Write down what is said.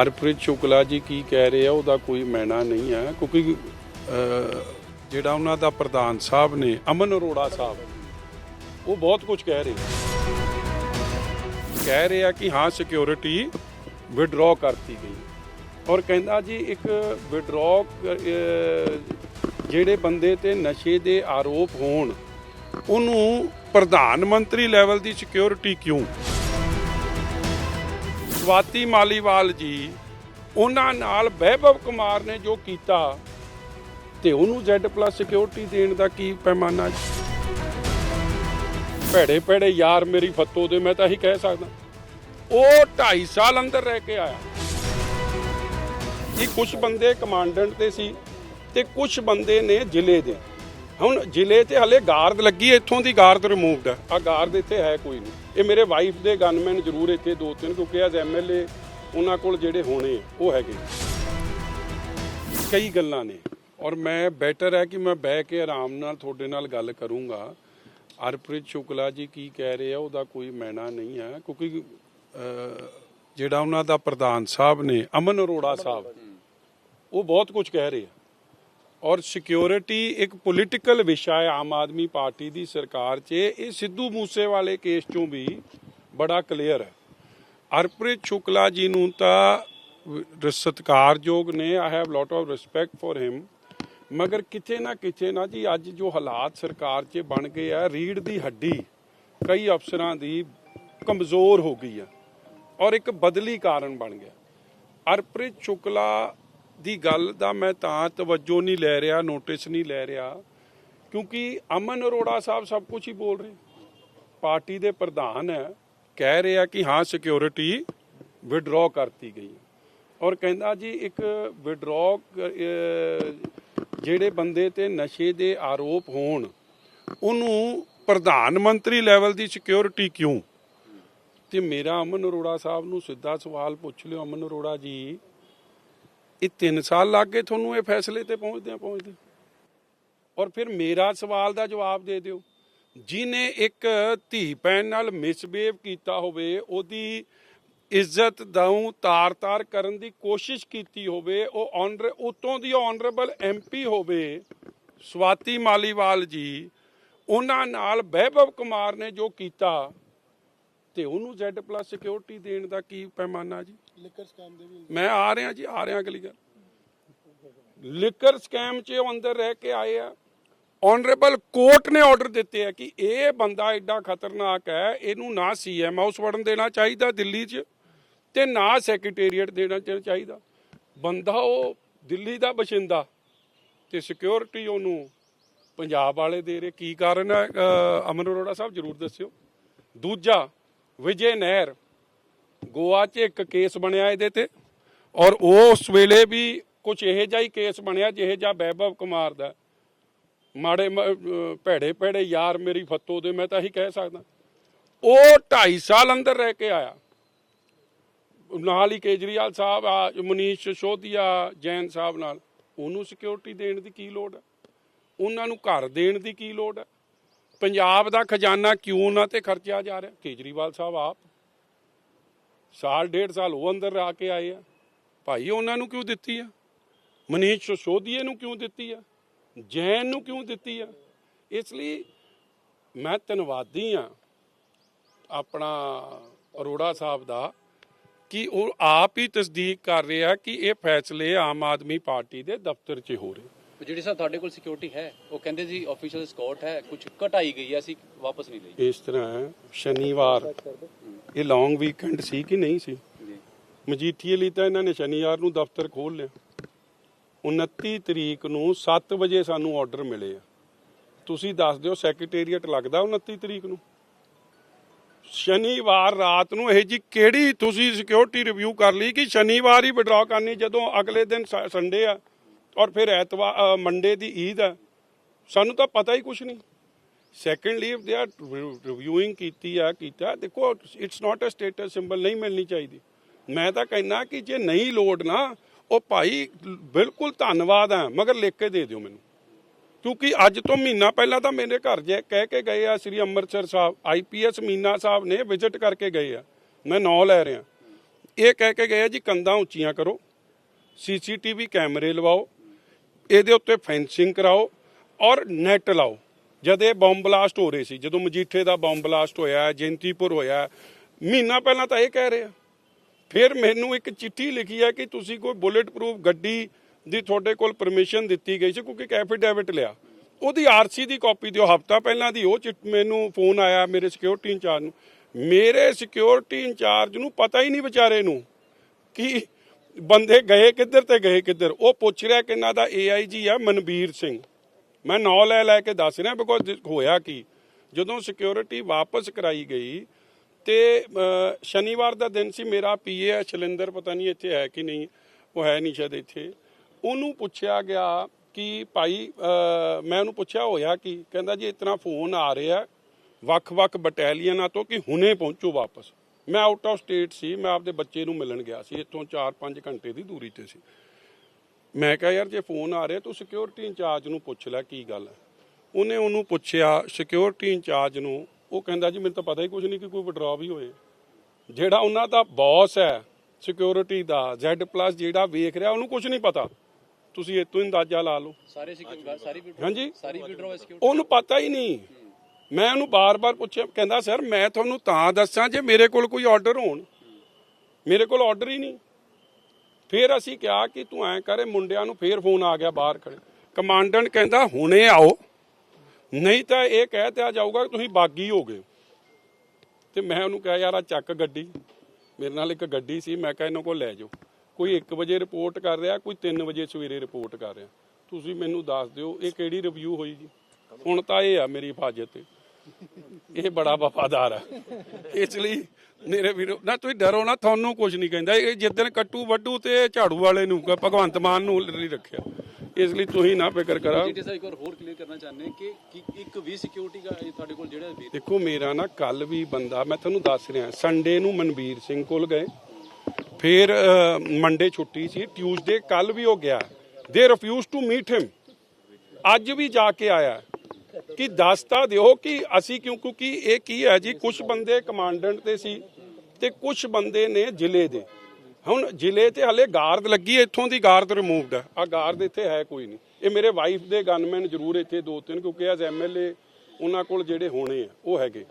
ਹਰਪ੍ਰੀਤ ਸ਼ੁਕਲਾ ਜੀ ਕੀ ਕਹਿ ਰਹੇ ਆ, ਉਹਦਾ ਕੋਈ ਮੈਨਾ ਨਹੀਂ ਹੈ ਕਿਉਂਕਿ ਜਿਹੜਾ ਉਹਨਾਂ ਦਾ ਪ੍ਰਧਾਨ ਸਾਹਿਬ ਨੇ, ਅਮਨ ਅਰੋੜਾ ਸਾਹਿਬ, ਉਹ ਬਹੁਤ ਕੁਝ ਕਹਿ ਰਹੇ ਕਹਿ ਰਹੇ ਆ ਕਿ ਹਾਂ ਸਿਕਿਉਰਿਟੀ ਵਿਡਰਾਅ ਕਰਤੀ ਗਈ। ਔਰ ਕਹਿੰਦਾ ਜੀ, ਇੱਕ ਵਿਡਰਾਅ ਜਿਹੜੇ ਬੰਦੇ ਤੇ ਨਸ਼ੇ ਦੇ ਆਰੋਪ ਹੋਣ, ਉਹਨੂੰ ਪ੍ਰਧਾਨ ਮੰਤਰੀ ਲੈਵਲ ਦੀ ਸਿਕਿਉਰਿਟੀ ਕਿਉਂ? ਸਵਾਤੀ ਮਾਲੀਵਾਲ ਜੀ ਉਹਨਾਂ ਨਾਲ ਵੈਭਵ ਕੁਮਾਰ ਨੇ ਜੋ ਕੀਤਾ ਤੇ ਉਹਨੂੰ Z+ ਸਿਕਿਉਰਿਟੀ ਦੇਣ ਦਾ ਕੀ ਪੈਮਾਨਾ ਜੀ? ਭੈੜੇ ਭੈੜੇ ਯਾਰ ਮੇਰੀ ਫੱਤੋ ਦੇ, ਮੈਂ ਤਾਂ ਇਹੀ ਕਹਿ ਸਕਦਾ। ਉਹ 2.5 ਸਾਲ ਅੰਦਰ ਰਹਿ ਕੇ ਆਇਆ। ਇਹ ਕੁਝ ਬੰਦੇ ਕਮਾਂਡੈਂਟ ਤੇ ਸੀ ਤੇ ਕੁਝ ਬੰਦੇ ਨੇ ਜ਼ਿਲ੍ਹੇ ਦੇ। ਹੁਣ ਜ਼ਿਲ੍ਹੇ ਤੇ ਹਲੇ ਗਾਰਦ ਲੱਗੀ ਇੱਥੋਂ ਦੀ ਗਾਰਦ ਰਿਮੂਵਡ ਹੈ। ਆ ਗਾਰਦ ਇੱਥੇ ਹੈ ਕੋਈ ਨਹੀਂ। ਇਹ ਮੇਰੇ ਵਾਈਫ ਦੇ ਗਨਮੈਨ ਜ਼ਰੂਰ ਇੱਥੇ ਦੋ ਤਿੰਨ, ਕਿਉਂਕਿ ਐਜ਼ ਐਮਐਲਏ ਉਹਨਾਂ ਕੋਲ ਜਿਹੜੇ ਹੋਣੇ ਉਹ ਹੈਗੇ। ਕਈ ਗੱਲਾਂ ਨੇ। ਔਰ ਮੈਂ ਬੈਟਰ ਹੈ ਕਿ ਮੈਂ ਬਹਿ ਕੇ ਆਰਾਮ ਨਾਲ ਤੁਹਾਡੇ ਨਾਲ ਗੱਲ ਕਰੂੰਗਾ। ਹਰਪ੍ਰੀਤ ਸ਼ੁਕਲਾ ਜੀ ਕੀ ਕਹਿ ਰਹੇ ਆ, ਉਹਦਾ ਕੋਈ ਮੈਨਾ ਨਹੀਂ ਹੈ, ਕਿਉਂਕਿ ਜਿਹੜਾ ਉਹਨਾਂ ਦਾ ਪ੍ਰਧਾਨ ਸਾਹਿਬ ਨੇ, ਅਮਨ ਅਰੋੜਾ ਸਾਹਿਬ, ਉਹ ਬਹੁਤ ਕੁਝ ਕਹਿ ਰਹੇ ਆ। ਔਰ ਸਿਕਿਉਰਿਟੀ ਇੱਕ ਪੋਲੀਟੀਕਲ ਵਿਸ਼ਾ ਹੈ ਆਮ ਆਦਮੀ ਪਾਰਟੀ ਦੀ ਸਰਕਾਰ 'ਚ। ਇਹ ਸਿੱਧੂ ਮੂਸੇਵਾਲੇ ਕੇਸ 'ਚੋਂ ਵੀ ਬੜਾ ਕਲੀਅਰ ਹੈ। ਅਰਪ੍ਰੀਤ ਸ਼ੁਕਲਾ ਜੀ ਨੂੰ ਤਾਂ ਸਤਿਕਾਰਯੋਗ ਨੇ। I have lot of respect for him ਮਗਰ ਕਿਤੇ ਨਾ ਕਿਤੇ ਨਾ ਜੀ, ਅੱਜ ਜੋ ਹਾਲਾਤ ਸਰਕਾਰ 'ਚ ਬਣ ਗਏ ਆ ਰੀੜ ਦੀ ਹੱਡੀ ਕਈ ਅਫਸਰਾਂ ਦੀ ਕਮਜ਼ੋਰ ਹੋ ਗਈ ਆ। ਔਰ ਇੱਕ ਬਦਲੀ ਕਾਰਨ ਬਣ ਗਿਆ। ਅਰਪ੍ਰੀਤ ਸ਼ੁਕਲਾ ਦੀ ਗੱਲ ਦਾ ਮੈਂ ਤਾਂ ਤਵੱਜੋ ਨਹੀਂ ਲੈ ਰਿਹਾ ਨੋਟਿਸ ਨਹੀਂ ਲੈ ਰਿਹਾ, ਕਿਉਂਕਿ ਅਮਨ ਅਰੋੜਾ ਸਾਹਿਬ ਸਭ ਕੁਝ ਹੀ ਬੋਲ ਰਹੇ। ਪਾਰਟੀ ਦੇ ਪ੍ਰਧਾਨ ਹੈ, ਕਹਿ ਰਿਹਾ ਕਿ ਹਾਂ ਸਿਕਿਉਰਿਟੀ ਵਿਡਰਾਅ ਕਰਤੀ ਗਈ ਔਰ ਕਹਿੰਦਾ ਜੀ, ਇੱਕ ਵਿਡਰਾਅ ਜਿਹੜੇ ਬੰਦੇ ਤੇ ਨਸ਼ੇ ਦੇ ਆਰੋਪ ਹੋਣ, ਉਹਨੂੰ ਪ੍ਰਧਾਨ ਮੰਤਰੀ ਲੈਵਲ ਦੀ ਸਿਕਿਉਰਿਟੀ ਕਿਉਂ? ਤੇ ਮੇਰਾ ਅਮਨ ਅਰੋੜਾ ਸਾਹਿਬ ਨੂੰ ਸਿੱਧਾ ਸਵਾਲ ਪੁੱਛ ਲਿਓ, ਅਮਨ ਅਰੋੜਾ ਜੀ। ਇਹ 3 ਸਾਲ ਲੱਗ ਗਏ ਤੁਹਾਨੂੰ ਇਹ ਫੈਸਲੇ ਤੇ ਪਹੁੰਚਦੇ ਪਹੁੰਚਦੇ ਔਰ ਫਿਰ ਮੇਰਾ ਸਵਾਲ ਦਾ ਜਵਾਬ ਦੇ ਦਿਓ। ਜਿਨੇ ਇੱਕ ਧੀ ਭੈਣ ਨਾਲ ਮਿਸਬੀਹੇਵ ਕੀਤਾ ਹੋਵੇ, ਉਹਦੀ ਇੱਜ਼ਤ ਦਾਉ ਤਾਰ-ਤਾਰ ਕਰਨ ਦੀ ਕੋਸ਼ਿਸ਼ ਕੀਤੀ ਹੋਵੇ, ਉਹ ਆਨਰ ਉਤੋਂ ਦੀ ਆਨਰੇਬਲ ਐਮਪੀ ਹੋਵੇ, ਸਵਾਤੀ ਮਾਲੀਵਾਲ ਜੀ, ਉਹਨਾਂ ਨਾਲ ਵੈਭਵ ਕੁਮਾਰ ਨੇ ਜੋ ਕੀਤਾ ਤੇ ਉਹਨੂੰ Z+ ਸਿਕਿਉਰਿਟੀ ਦੇਣ ਦਾ ਕੀ ਪੈਮਾਨਾ ਜੀ? ਲਿਕਰ ਸਕੈਮ ਦੇ ਵੀ ਮੈਂ ਆ ਰਿਹਾ ਜੀ ਆ ਰਿਹਾ ਅਗਲੀ ਗੱਲ। ਲਿਕਰ ਸਕੈਮ 'ਚ ਉਹ ਅੰਦਰ ਰਹਿ ਕੇ ਆਏ ਆ। ਆਨਰੇਬਲ ਕੋਰਟ ਨੇ ਆਰਡਰ ਦਿੱਤੇ ਆ ਕਿ ਇਹ ਬੰਦਾ ਐਡਾ ਖਤਰਨਾਕ ਹੈ ਇਹਨੂੰ ਨਾ ਸੀਐਮ ਹਾਊਸ ਵੜਨ ਦੇਣਾ ਚਾਹੀਦਾ ਦਿੱਲੀ 'ਚ ਤੇ ਨਾ ਸੈਕਟਰੀਏਟ ਦੇਣਾ ਚਾਹੀਦਾ। ਬੰਦਾ ਉਹ ਦਿੱਲੀ ਦਾ ਬਸ਼ਿੰਦਾ ਤੇ ਸਿਕਿਉਰਿਟੀ ਉਹਨੂੰ ਪੰਜਾਬ ਵਾਲੇ ਦੇ ਰਹੇ। ਕੀ ਕਾਰਨ ਹੈ? ਅਮਨ ਅਰੋੜਾ ਸਾਹਿਬ ਜਰੂਰ ਦੱਸਿਓ। ਦੂਜਾ ਵਿਜੇ ਨਹਿਰ ਗੋਆ 'ਚ ਇੱਕ ਕੇਸ ਬਣਿਆ ਇਹਦੇ ਤੇ ਔਰ ਉਸ ਵੇਲੇ ਵੀ ਕੁਝ ਇਹੋ ਜਿਹਾ ਹੀ ਕੇਸ ਬਣਿਆ ਜਿਹੇ ਜਿਹਾ ਵੈਭਵ ਕੁਮਾਰ ਦਾ। ਮਾੜੇ ਮ- ਭੈੜੇ ਭੈੜੇ ਯਾਰ ਮੇਰੀ ਫੱਤੋ ਦੇ, ਮੈਂ ਤਾਂ ਇਹੀ ਕਹਿ ਸਕਦਾ। ਉਹ 2.5 ਸਾਲ ਅੰਦਰ ਰਹਿ ਕੇ ਆਇਆ। ਨਾਲ ਹੀ ਕੇਜਰੀਵਾਲ ਸਾਹਿਬ, ਆ, ਮਨੀਸ਼ ਸਿਸੋਦੀਆ ਜੈਨ ਸਾਹਿਬ ਨਾਲ। ਉਹਨੂੰ ਸਿਕਿਉਰਿਟੀ ਦੇਣ ਦੀ ਕੀ ਲੋੜ ਹੈ? ਉਹਨਾਂ ਨੂੰ ਘਰ ਦੇਣ ਦੀ ਕੀ ਲੋੜ ਹੈ? ਪੰਜਾਬ ਦਾ ਖਜ਼ਾਨਾ ਕਿਉਂ ਉਹਨਾਂ ਤੇ ਖਰਚਿਆ ਜਾ ਰਿਹਾ? ਕੇਜਰੀਵਾਲ ਸਾਹਿਬ ਆਪ ਸਾਲ, ਡੇਢ ਸਾਲ ਉਹ ਅੰਦਰ ਆ ਕੇ ਆਏ ਆ। ਭਾਈ ਉਹਨਾਂ ਨੂੰ ਕਿਉਂ ਦਿੱਤੀ ਆ? ਮਨੀਸ਼ ਸਿਸੋਦੀਏ ਨੂੰ ਕਿਉਂ ਦਿੱਤੀ ਆ? ਜੈਨ ਨੂੰ ਕਿਉਂ ਦਿੱਤੀ ਆ? ਇਸ ਲਈ ਮੈਂ ਧੰਨਵਾਦੀ ਆ ਆਪਣਾ ਅਰੋੜਾ ਸਾਹਿਬ ਦਾ ਕਿ ਉਹ ਆਪ ਹੀ ਤਸਦੀਕ ਕਰ ਰਿਹਾ ਕਿ ਇਹ ਫੈਸਲੇ ਆਮ ਆਦਮੀ ਪਾਰਟੀ ਦੇ ਦਫ਼ਤਰ 'ਚ ਹੋ ਰਹੇ। ਜਿਹੜੀ ਸਾਹਿਬ ਤੁਹਾਡੇ ਕੋਲ ਸਿਕਿਉਰਿਟੀ ਹੈ ਉਹ ਕਹਿੰਦੇ ਜੀ ਆਫੀਸ਼ੀਅਲ ਸਕਾਟ ਹੈ ਕੁਝ ਘਟਾਈ ਗਈ ਹੈ ਅਸੀਂ ਵਾਪਸ ਨਹੀਂ ਲਈ। ਇਸ ਤਰ੍ਹਾਂ ਸ਼ਨੀਵਾਰ। ਇਹ ਲੌਂਗ ਵੀਕਐਂਡ ਸੀ ਕਿ ਨਹੀਂ ਸੀ? ਜੀ। ਮਜੀਠੀਏ ਲਈ ਤਾਂ ਇਹਨਾਂ ਨੇ ਸ਼ਨੀਵਾਰ ਨੂੰ ਦਫ਼ਤਰ ਖੋਲ ਲਿਆ। 29 ਤਰੀਕ ਨੂੰ 7 ਵਜੇ ਸਾਨੂੰ ਆਰਡਰ ਮਿਲੇ ਆ। ਤੁਸੀਂ ਦੱਸ ਦਿਓ ਸੈਕਟਰੀਏਟ ਲੱਗਦਾ 29 ਤਰੀਕ ਨੂੰ? ਸ਼ਨੀਵਾਰ ਰਾਤ ਨੂੰ ਇਹ ਜੀ ਕਿਹੜੀ ਤੁਸੀਂ ਸਿਕਿਉਰਿਟੀ ਰਿਵਿਊ ਕਰ ਲਈ ਕਿ ਸ਼ਨੀਵਾਰ ਹੀ ਵਿਡਰਾ ਕਰਨੀ ਜਦੋਂ ਅਗਲੇ ਦਿਨ ਸੰਡੇ ਆ? ਔਰ ਫਿਰ ਐਤਵਾਰ ਮੰਡੇ ਦੀ ਈਦ ਹੈ। ਸਾਨੂੰ ਤਾਂ ਪਤਾ ਹੀ ਕੁਝ ਨਹੀਂ। Secondly if they are reviewing ਕੀਤੀ ਆ, ਕੀਤਾ ਦੇਖੋ it's not a status symbol ਨਹੀਂ ਮਿਲਣੀ ਚਾਹੀਦੀ। ਮੈਂ ਤਾਂ ਕਹਿੰਦਾ ਕਿ ਜੇ ਨਹੀਂ ਲੋਡ ਨਾ, ਉਹ ਭਾਈ ਬਿਲਕੁਲ ਧੰਨਵਾਦ ਆ ਮਗਰ ਲਿਖ ਕੇ ਦੇ ਦਿਓ ਮੈਨੂੰ। ਕਿਉਂਕਿ ਅੱਜ ਤੋਂ ਮਹੀਨਾ ਪਹਿਲਾਂ ਤਾਂ ਮੇਰੇ ਘਰ ਜੇ ਕਹਿ ਕੇ ਗਏ ਆ, ਸ੍ਰੀ ਅੰਮ੍ਰਿਤਸਰ ਸਾਹਿਬ ਆਈਪੀਐਸ ਮੀਨਾ ਸਾਹਿਬ ਨੇ ਵਿਜ਼ਿਟ ਕਰਕੇ ਗਏ ਆ। ਮੈਂ ਨਾਂ ਲੈ ਰਿਹਾ। ਇਹ ਕਹਿ ਕੇ ਗਏ ਆ ਜੀ, ਕੰਧਾਂ ਉੱਚੀਆਂ ਕਰੋ। ਸੀਸੀਟੀਵੀ ਕੈਮਰੇ ਲਵਾਓ। ਇਹਦੇ ਉੱਤੇ ਫੈਂਸਿੰਗ ਕਰਾਓ ਔਰ ਨੈਟ ਲਾਓ। ਜਦ ਇਹ ਬੰਬ ਬਲਾਸਟ ਹੋ ਰਹੇ ਸੀ, ਜਦੋਂ ਮਜੀਠੇ ਦਾ ਬੰਬ ਬਲਾਸਟ ਹੋਇਆ, ਜੈਂਤੀਪੁਰ ਹੋਇਆ, ਮਹੀਨਾ ਪਹਿਲਾਂ ਤਾਂ ਇਹ ਕਹਿ ਰਹੇ ਆ। ਫਿਰ ਮੈਨੂੰ ਇੱਕ ਚਿੱਠੀ ਲਿਖੀ ਹੈ ਕਿ ਤੁਸੀਂ ਕੋਈ ਬੁਲੇਟ ਪ੍ਰੂਫ ਗੱਡੀ ਦੀ ਤੁਹਾਡੇ ਕੋਲ ਪਰਮਿਸ਼ਨ ਦਿੱਤੀ ਗਈ ਸੀ, ਕਿਉਂਕਿ ਇੱਕ ਐਫੀਡੈਵਿਟ ਲਿਆ। ਉਹਦੀ ਆਰਸੀ ਦੀ ਕਾਪੀ ਦਿਓ, ਹਫਤਾ ਪਹਿਲਾਂ ਦੀ, ਉਹ ਚਿੱਠ ਮੈਨੂੰ ਫੋਨ ਆਇਆ ਮੇਰੇ ਸਿਕਿਉਰਿਟੀ ਇੰਚਾਰਜ ਨੂੰ। ਮੇਰੇ ਸਿਕਿਉਰਿਟੀ ਇੰਚਾਰਜ ਨੂੰ ਪਤਾ ਹੀ ਨਹੀਂ ਵਿਚਾਰੇ ਨੂੰ ਕਿ ਬੰਦੇ ਗਏ ਕਿੱਧਰ ਤੇ ਗਏ ਕਿੱਧਰ? ਉਹ ਪੁੱਛ ਰਿਹਾ ਕਿ ਇਹਨਾਂ ਦਾ ਏਆਈਜੀ ਆ, ਮਨਬੀਰ ਸਿੰਘ। ਮੈਂ ਨਾਂ ਲੈ ਲੈ ਕੇ ਦੱਸ ਰਿਹਾ ਬਿਕੋਜ਼ ਹੋਇਆ ਕੀ? ਜਦੋਂ ਸਿਕਿਉਰਿਟੀ ਵਾਪਸ ਕਰਾਈ ਗਈ ਤੇ ਸ਼ਨੀਵਾਰ ਦਾ ਦਿਨ ਸੀ, ਮੇਰਾ ਪੀਏ ਹੈ, ਸ਼ਲਿੰਦਰ, ਪਤਾ ਨਹੀਂ ਇੱਥੇ ਹੈ ਕਿ ਨਹੀਂ, ਉਹ ਹੈ ਨਹੀਂ ਸ਼ਾਇਦ ਇੱਥੇ। ਉਹਨੂੰ ਪੁੱਛਿਆ ਗਿਆ ਕਿ ਭਾਈ ਮੈਂ ਉਹਨੂੰ ਪੁੱਛਿਆ ਹੋਇਆ ਕੀ? ਕਹਿੰਦਾ ਜੀ ਇਤਨਾ ਫੋਨ ਆ ਰਿਹਾ, ਵੱਖ-ਵੱਖ ਬਟਾਲੀਅਨਾਂ ਤੋਂ ਕਿ ਹੁਣੇ ਪਹੁੰਚੋ ਵਾਪਸ। ਮੈਂ ਆਊਟ ਆਫ ਸਟੇਟ ਸੀ ਮੈਂ ਆਪਦੇ ਬੱਚੇ ਨੂੰ ਮਿਲਣ ਗਿਆ ਸੀ ਇੱਥੋਂ 4-5 ਘੰਟੇ ਦੀ ਦੂਰੀ ਤੇ ਸੀ। ਮੈਂ ਕਿਹਾ ਯਾਰ ਜੇ ਫੋਨ ਆ ਰਿਹਾ ਤੂੰ ਸਿਕਿਉਰਿਟੀ ਇੰਚਾਰਜ ਨੂੰ ਪੁੱਛ ਲੈ ਕੀ ਗੱਲ ਹੈ? ਉਹਨੇ ਉਹਨੂੰ ਪੁੱਛਿਆ ਸਿਕਿਉਰਿਟੀ ਇੰਚਾਰਜ ਨੂੰ ਉਹ ਕਹਿੰਦਾ ਜੀ ਮੈਨੂੰ ਤਾਂ ਪਤਾ ਹੀ ਕੁਝ ਨਹੀਂ ਕਿ ਕੋਈ ਵਿਡਰਾਅ ਵੀ ਹੋਏ। ਜਿਹੜਾ ਉਹਨਾਂ ਦਾ ਬੌਸ ਹੈ ਸਿਕਿਉਰਿਟੀ ਦਾ Z+ ਜਿਹੜਾ ਵੇਖ ਰਿਹਾ ਉਹਨੂੰ ਕੁਝ ਨਹੀਂ ਪਤਾ। ਤੁਸੀਂ ਇਤੋਂ ਅੰਦਾਜ਼ਾ ਲਾ ਲਓ। ਸਾਰੇ ਸਿਕਿਉਰਿਟੀ ਸਾਰੀ ਹਾਂਜੀ। ਸਾਰੀ ਵਿਡਰੋ ਸਿਕਿਉਰਿਟੀ ਉਹਨੂੰ ਪਤਾ ਹੀ ਨਹੀਂ। ਮੈਂ ਉਹਨੂੰ ਬਾਰ-ਬਾਰ ਪੁੱਛਿਆ, ਕਹਿੰਦਾ, ਸਰ, ਮੈਂ ਤੁਹਾਨੂੰ ਤਾਂ ਦੱਸਾਂ ਜੇ ਮੇਰੇ ਕੋਲ ਕੋਈ ਆਰਡਰ ਹੋਣ। ਮੇਰੇ ਕੋਲ ਆਰਡਰ ਹੀ ਨਹੀਂ। ਫਿਰ ਅਸੀਂ ਕਿਹਾ ਕਿ ਤੂੰ ਐਂ ਕਰੇ ਮੁੰਡਿਆਂ ਨੂੰ ਫੇਰ ਫੋਨ ਆ ਗਿਆ ਬਾਹਰ ਖੜੇ। ਕਮਾਂਡੈਂਟ ਕਹਿੰਦਾ, ਹੁਣੇ ਆਓ। ਨਹੀਂ ਤਾਂ ਇਹ ਕਹਿ ਤਿਆ ਜਾਊਗਾ ਕਿ ਤੁਸੀਂ ਬਾਗੀ ਹੋ ਗਏ ਤੇ ਮੈਂ ਉਹਨੂੰ ਕਿਹਾ, ਯਾਰ, ਆ ਚੱਕ ਗੱਡੀ। ਮੇਰੇ ਨਾਲ ਇੱਕ ਗੱਡੀ ਸੀ, ਮੈਂ ਕਿਹਾ, ਇਹਨਾਂ ਕੋਲ ਲੈ ਜਾਓ। ਕੋਈ 1 ਵਜੇ ਰਿਪੋਰਟ ਕਰ ਰਿਹਾ, ਕੋਈ 3 ਵਜੇ ਸਵੇਰੇ ਰਿਪੋਰਟ ਕਰ ਰਿਹਾ। ਤੁਸੀਂ ਮੈਨੂੰ ਦੱਸ ਦਿਓ, ਇਹ ਕਿਹੜੀ ਰਿਵਿਊ ਹੋਈ ਜੀ? ਹੁਣ ਤਾਂ ਇਹ ਆ ਮੇਰੀ ਹਿਫਾਜ਼ਤ ਤੇ। ਇਹ ਬੜਾ ਵਫਾਦਾਰ ਆ। ਇਸ ਲਈ ਮੇਰੇ ਵੀਰੋ ਨਾ ਤੁਸੀਂ ਡਰੋ ਨਾ ਤੁਹਾਨੂੰ ਕੁਝ ਨਹੀਂ ਕਹਿੰਦਾ। ਇਹ ਜਿੱਦਣ ਕੱਟੂ ਵੱਡੂ ਤੇ ਝਾੜੂ ਵਾਲੇ ਨੂੰ ਭਗਵੰਤ ਮਾਨ ਨੂੰ ਨਹੀਂ ਰੱਖਿਆ। ਇਸ ਲਈ ਤੁਸੀਂ ਨਾ ਫਿਕਰ ਕਰਾ। ਜੀ ਸਰ ਇੱਕ ਵਾਰ ਹੋਰ ਕਲੀਅਰ ਕਰਨਾ ਚਾਹੁੰਦੇ ਹਾਂ ਕਿ ਇੱਕ ਵੀ ਸਿਕਿਉਰਿਟੀ ਦਾ ਤੁਹਾਡੇ ਕੋਲ ਜਿਹੜਾ ਵੀ- ਦੇਖੋ ਮੇਰਾ ਨਾ ਕੱਲ ਵੀ ਬੰਦਾ ਮੈਂ ਤੁਹਾਨੂੰ ਦੱਸ ਰਿਹਾ ਸੰਡੇ ਨੂੰ ਮਨਵੀਰ ਸਿੰਘ ਕੋਲ ਗਏ। ਫਿਰ ਮੰਡੇ ਛੁੱਟੀ ਸੀ ਟਿਊਜ਼ਡੇ ਕੱਲ ਵੀ ਉਹ ਗਿਆ। ਦੇ ਰਿਫਿਊਜ਼ ਟੂ ਮੀਟ ਹਿਮ ਅੱਜ ਵੀ ਜਾ ਕੇ ਆਇਆ। ਕਿ ਦੱਸ ਤਾਂ ਦਿਓ ਕਿ ਅਸੀਂ ਕਿਉਂ, ਕਿਉਂਕਿ ਇਹ ਕੀ ਹੈ ਜੀ ਕੁਝ ਬੰਦੇ ਕਮਾਂਡੈਂਟ ਤੇ ਸੀ ਤੇ ਕੁਝ ਬੰਦੇ ਨੇ ਜ਼ਿਲ੍ਹੇ ਦੇ। ਹੁਣ ਜ਼ਿਲ੍ਹੇ ਤੇ ਹਲੇ ਗਾਰਦ ਲੱਗੀ ਇੱਥੋਂ ਦੀ ਗਾਰਦ ਰਿਮੂਵਡ ਹੈ। ਆ ਗਾਰਦ ਇੱਥੇ ਹੈ ਕੋਈ ਨਹੀਂ। ਇਹ ਮੇਰੇ ਵਾਈਫ ਦੇ ਗਨਮੈਨ ਜ਼ਰੂਰ ਇੱਥੇ ਦੋ ਤਿੰਨ, ਕਿਉਂਕਿ ਐਜ਼ ਐਮਐਲਏ ਉਹਨਾਂ ਕੋਲ ਜਿਹੜੇ ਹੋਣੇ ਆ, ਉਹ ਹੈਗੇ।